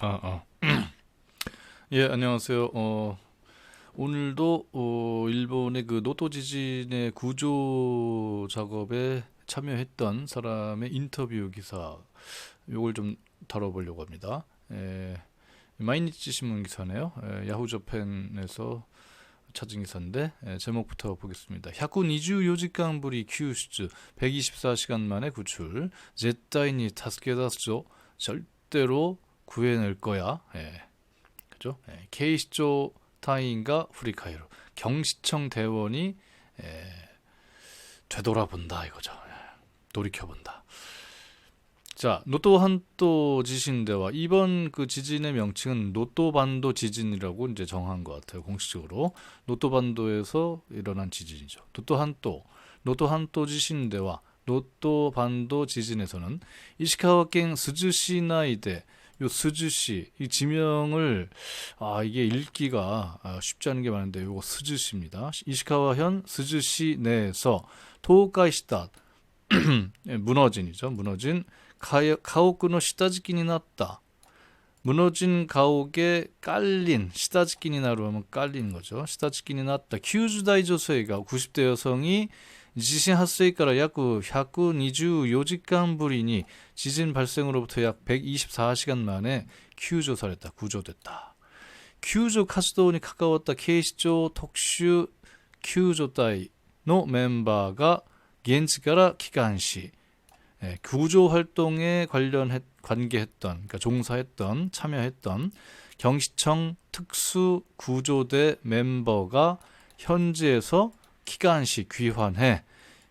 아, 아. 예, 안녕하세요. 어, 오늘도 어, 일본의 그 노토 지진의 구조 작업에 참여했던 사람의 인터뷰 기사 요걸 좀 다뤄보려고 합니다. 예, 마이니치 신문 기사네요. 예, 야후 저펜에서 찾은 기사인데 예, 제목부터 보겠습니다. 124시간 불이 큐슈 124시간 만에 구출. 絶対に 助け出すぞ. 절대로 구해낼 거야. 예. 그죠? 예. K시조 타인과 후리카이로 경시청 대원이 예. 되돌아본다 이거죠. 예. 돌이켜본다. 자, 노토 한도 지신대와 이번 그 지진의 명칭은 노토 반도 지진이라고 이제 정한 것 같아요. 공식적으로 노토 반도에서 일어난 지진이죠. 노토 한도, 노토 한도 지신대와 노토 반도 지진에서는 이시카와県 스즈시나이대 요 스즈시 이 지명을 아 이게 읽기가 아, 쉽지 않은 게 많은데 요거 스즈시입니다. 이시카와현 스즈시 내에서 예, 무너진이죠. 무너진 가옥의 시다지킨이 났다. 무너진 가옥에 깔린 시다지킨이 나로 하면 깔린 거죠. 시다지킨이 났다. 90대 조세가 90대 여성이 지진発生から 약 124시간 불이니 지진 발생으로부터 약 124시간 만에 큐조された 구조됐다. 큐조活動に 가까웠다 K시조 특수 큐조隊の 멤버가 現地から 기간시 예, 구조 활동에 관련했 관계했던 그러니까 종사했던 참여했던 경시청 특수 구조대 멤버가 현지에서 기간시 귀환해.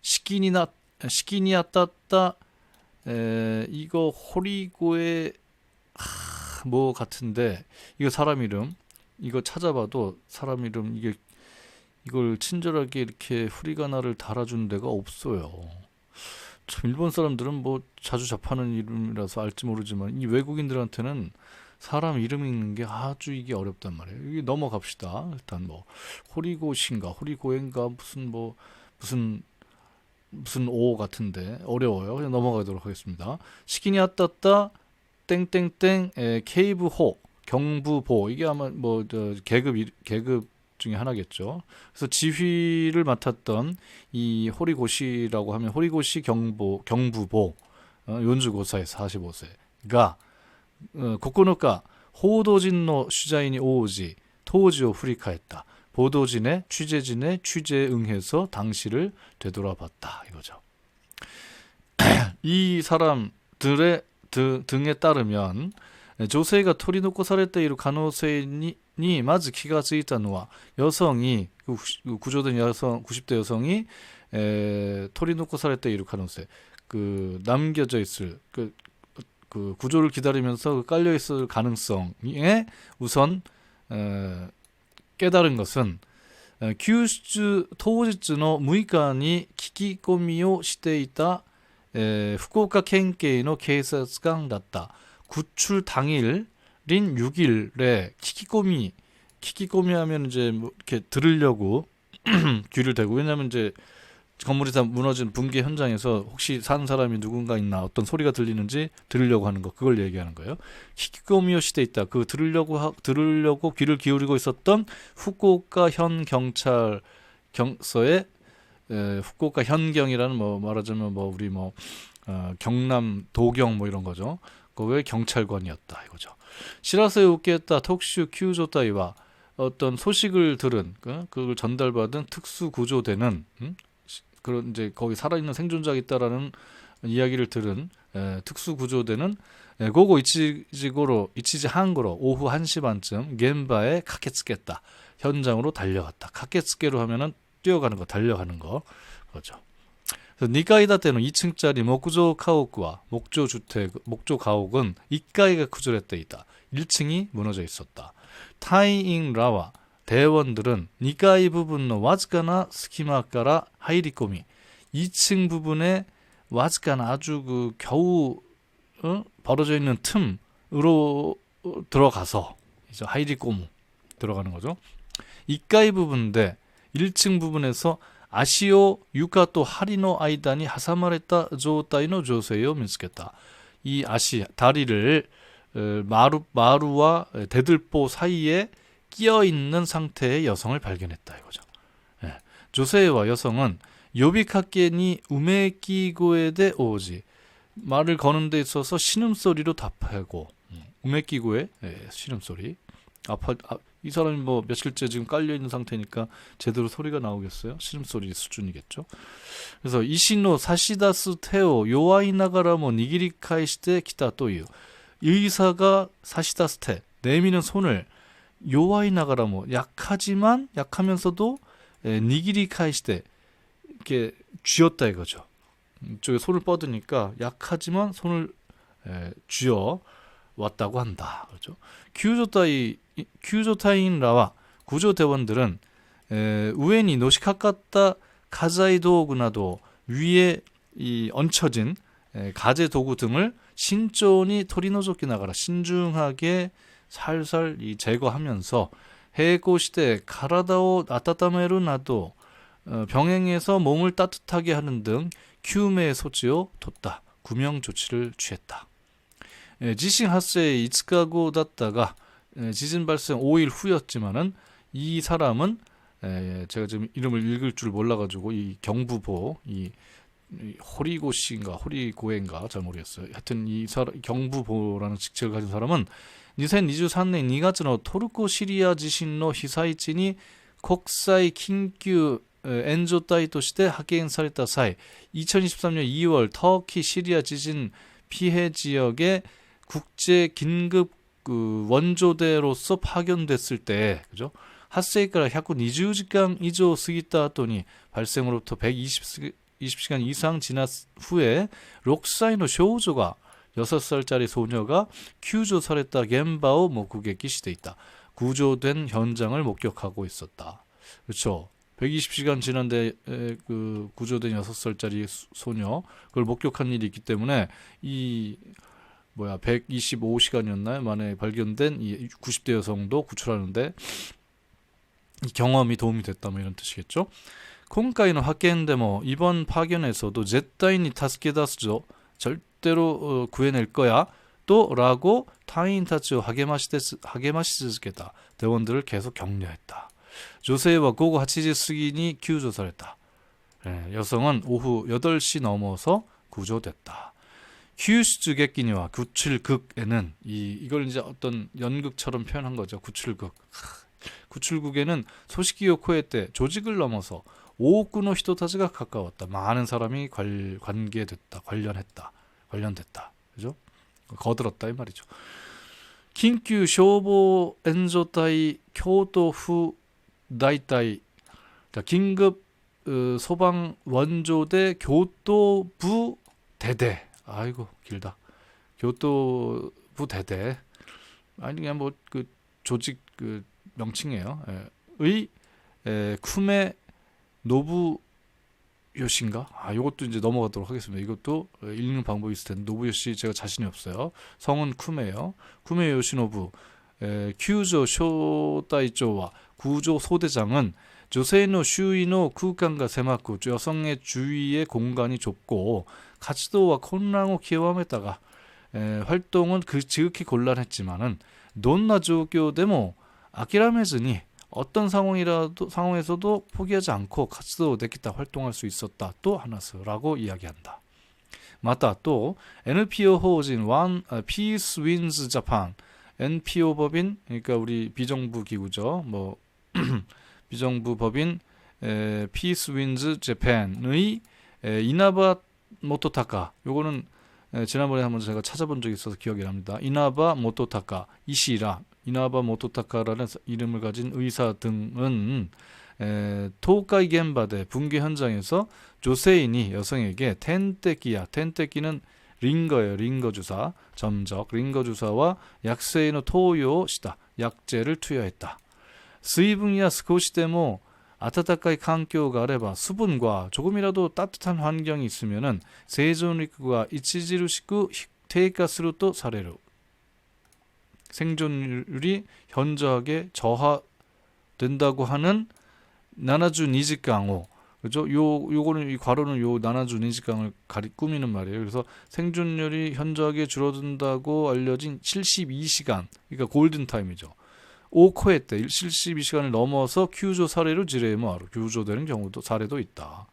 시기니 나 시기니 아따따 에, 이거 호리고의 하, 뭐 같은데. 이거 사람 이름. 이거 찾아봐도 사람 이름 이게 이걸 친절하게 이렇게 후리가나를 달아준 데가 없어요. 참 일본 사람들은 뭐 자주 접하는 이름이라서 알지 모르지만 이 외국인들한테는 사람 이름 읽는 게 아주 이게 어렵단 말이에요. 이게 넘어갑시다. 일단 뭐 호리고신가 호리고엔가 무슨 뭐 무슨 무슨 오 같은데 어려워요. 그냥 넘어가도록 하겠습니다. 시기니 아따따 땡땡땡 에, 케이브호 경부보 이게 아마 뭐 계급 계급 중에 하나겠죠. 그래서 지휘를 맡았던 이 호리고시라고 하면 호리고시 경보 경부보 어, 연주고사의 45세가 어, 9日 호도진노 슈자인이 오지 토지오 후리카했다. 보도진의 취재진의 취재에 응해서 당시를 되돌아봤다 이거죠. 이 사람들의 등에 따르면 조세가 토리노코 사레테이루 가능성이 にまず気がついたのは 여성이 그 구조된 여성 90대 여성이 에, 토리놓고 살았다 이루 가능성 그 남겨져 있을 그, 그 구조를 기다리면서 그 깔려 있을 가능성에 우선 에, 깨달은 것은 큐슈 토지의 6日に聞き込みをしていた福岡県警の警察官だった 구출 당일 린 6일에 키키꼬미 키키꼬미 하면 이제 뭐 이렇게 들으려고 귀를 대고 왜냐면 이제 건물이 다 무너진 붕괴 현장에서 혹시 사는 사람이 누군가 있나 어떤 소리가 들리는지 들으려고 하는 거 그걸 얘기하는 거예요. 키키꼬미오 시대 있다. 그 들으려고 하, 들으려고 귀를 기울이고 있었던 후쿠오카 현 경찰 경서의 에, 후쿠오카 현경이라는 뭐 말하자면 뭐 우리 뭐 어, 경남 도경 뭐 이런 거죠. 거기에 경찰관이었다 이거죠. 시라스에 웃겠다 톡슈 큐조타이와 어떤 소식을 들은 그, 그걸 전달받은 특수 구조되는 음? 그런 이제 거기 살아있는 생존자가 있다라는 이야기를 들은 에, 특수 구조대는 고고 이치지고로 이치지 한거로 오후 1시 반쯤 겐바에 카케츠겠다 현장으로 달려갔다. 카케츠게로 하면은 뛰어가는 거, 달려가는 거 그렇죠. 니가이다 때는 2층짜리 목조 카옥과 목조 주택, 목조 가옥은 이가이가 구조됐다 있다. 1층이 무너져 있었다. 타이잉 라와 대원들은 2階 부분의 와즈카나 스키마가라 하이리꼬미 2층 부분에 와즈카나 아주 그 겨우 어? 벌어져 있는 틈으로 들어가서 이제 하이리꼬무 들어가는 거죠. 2階 부분인데 1층 부분에서 아시오 유카또 하리노 아이단이 하사마레타 조타이노 조세요 민스겠다. 이 아시 다리를 에, 마루 마루와 대들보 사이에 끼어 있는 상태의 여성을 발견했다 이거죠. 예. 조세와 여성은 요비카케니 우메키고에 대 오지 말을 거는 데 있어서 신음소리로 답하고 음, 우메키고의 예, 신음소리 아파 아, 이 사람이 뭐 며칠째 지금 깔려 있는 상태니까 제대로 소리가 나오겠어요? 신음소리 수준이겠죠. 그래서 이신노 사시다스 테오 요아이나가라모 니기리 카이시테 기타 또유 의사가 사시다스 테 내미는 손을 요아이나가라모 약하지만 약하면서도 에, 니기리 카이시테 이렇게 쥐었다 이거죠. 이쪽에 손을 뻗으니까 약하지만 손을 에, 쥐어 왔다고 한다. 그렇죠? 큐조타이 큐조타인 라와 구조 대원들은 에, 우엔이 노시카카타 가자이 도구나도 위에 이 얹혀진 에, 가재 도구 등을 신존이 토리노조키 나가라 신중하게 살살 이 제거하면서 해고 시대 가라다오 아따따메루 나도 어, 병행해서 몸을 따뜻하게 하는 등 큐메의 소지요 돕다 구명 조치를 취했다. 예, 지신 하스의 이츠카고 닷다가 예, 지진 발생 5일 후였지만은 이 사람은 예, 제가 지금 이름을 읽을 줄 몰라가지고 이 경부보 이 호리고씨인가 호리고인가 잘 모르겠어요. 하여튼 이 사람 경부보라는 직책을 가진 사람은 2023년 2月の 토르코 시리아 지진의 被災地に国際緊急援助隊として派遣された際2023년 2월 터키 시리아 지진 피해 지역에 국제 긴급 그 원조대로서 파견됐을 때 그죠? 핫세이から 120시간 이조 過ぎた後に 발생으로부터 120 20시간 이상 지났 후에 록사이노 쇼우조가 6살짜리 소녀가 큐조살했다 겐바오 목국에 기시돼 있다. 구조된 현장을 목격하고 있었다. 그렇죠. 120시간 지난데 그 구조된 6살짜리 소녀 그걸 목격한 일이 있기 때문에 이 뭐야 125시간이었나요? 만에 발견된 이 90대 여성도 구출하는데 이 경험이 도움이 됐다 뭐 이런 뜻이겠죠. 今回の 派遣でも 이번 파견에서도 絶対に 助け出すぞ 절대로 어, 구해낼 거야 또라고 타인たちを 励まし続けた 대원들을 계속 격려했다. 조세와 고고 8시 過ぎに 救助された. 예, 여성은 오후 8시 넘어서 구조됐다. 휴슈주객기니와 구출극에는 이 이걸 이제 어떤 연극처럼 표현한 거죠. 구출극. 구출국에는 소식기 요코에 때 조직을 넘어서 오구노 히토타즈가 가까웠다. 많은 사람이 관, 관계됐다. 관련했다. 관련됐다. 그죠? 거들었다 이 말이죠. 긴急消防援助隊京都府大隊 긴급 어, 소방 원조대 교토부 대대 아이고 길다 교토부 대대 아니 그냥 뭐 그 조직 그 명칭이에요 예. 의 에, 쿠메 노부 요신가? 아, 이것도 이제 넘어가도록 하겠습니다. 이것도 읽는 방법이 있을 텐데 노부요시 제가 자신이 없어요. 성은 쿠메예요. 쿠메 요시노부 큐조 쇼다이조와 구조 소대장은 조세노 슈이노 쿠간과 세마쿠 여성의 주위의 공간이 좁고 가치도와 혼란을 기여함에다가 활동은 그 지극히 곤란했지만은 논나 조교 데모 아키라메즈니 어떤 상황이라도 상황에서도 포기하지 않고 가치도 내기다 활동할 수 있었다 또 하나스라고 이야기한다. 맞다 또 NPO 호진 완 피스 윈즈 자판 NPO 법인 그러니까 우리 비정부 기구죠. 뭐 비정부 법인 에, 피스 윈즈 재팬의 에, 이나바 모토타카 요거는 에, 지난번에 한번 제가 찾아본 적이 있어서 기억이 납니다. 이나바 모토타카 이시라 이나바 모토타카라는 이름을 가진 의사 등은 에, 토카이 겐바대 붕괴 현장에서 조세인이 여성에게 텐테키야 텐테키는 링거예요 링거 주사 점적 링거 주사와 약세인의 토요 시다 약제를 투여했다. 수입이야 스코시데모 아타타카이環境가 아래바 수분과 조금이라도 따뜻한 환경이 있으면은 생존率과 이치지루시쿠低下すると 사례로 생존율이 현저하게 저하된다고 하는 72시간 후 그죠? 요 요거는 이 괄호는 요 나나주 내시강을 가리 꾸미는 말이에요. 그래서 생존율이 현저하게 줄어든다고 알려진 72시간, 그러니까 골든 타임이죠. 5코에 때 72시간을 넘어서 큐조 사례로 지레모아로 규조되는 경우도 사례도 있다.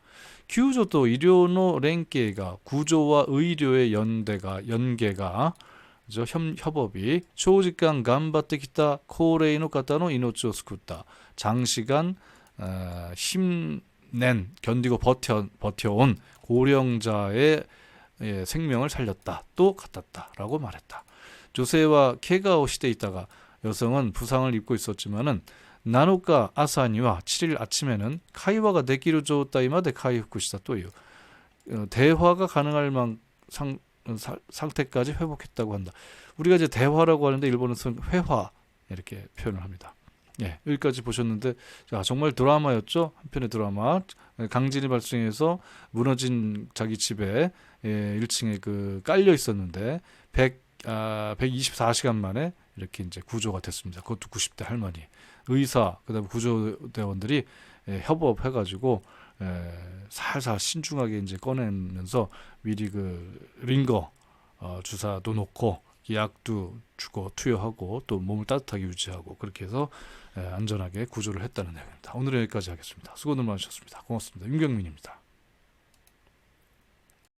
또 의료노 랭게가 구조와 의료의 연대가 연계가? 협, 협업이 초직간 간바테키타 코레이노 카타노 이노츠오 스쿠타 장시간 어, 힘낸 견디고 버텨 버텨온 고령자의 예, 생명을 살렸다 또 같았다라고 말했다. 조세와 케가오 시대에 있다가 여성은 부상을 입고 있었지만은 나노카 아사니와 7일 아침에는 카이와가 데키루 조타이마데 카이후쿠시다 또요. 어, 대화가 가능할 만 상, 사- 상태까지 회복했다고 한다. 우리가 이제 대화라고 하는데 일본에서는 회화 이렇게 표현을 합니다. 예, 여기까지 보셨는데 자, 정말 드라마였죠. 한 편의 드라마. 강진이 발생해서 무너진 자기 집에 예, 1층에 그 깔려 있었는데 100 아, 124시간 만에 이렇게 이제 구조가 됐습니다. 그것도 90대 할머니, 의사, 그다음에 구조대원들이 예, 협업해가지고 예, 살살 신중하게 이제 꺼내면서 미리 그 링거 어, 주사도 놓고 약도 주고 투여하고 또 몸을 따뜻하게 유지하고 그렇게 해서 예, 안전하게 구조를 했다는 내용입니다. 오늘 여기까지 하겠습니다. 수고들 많으셨습니다. 고맙습니다. 윤경민입니다.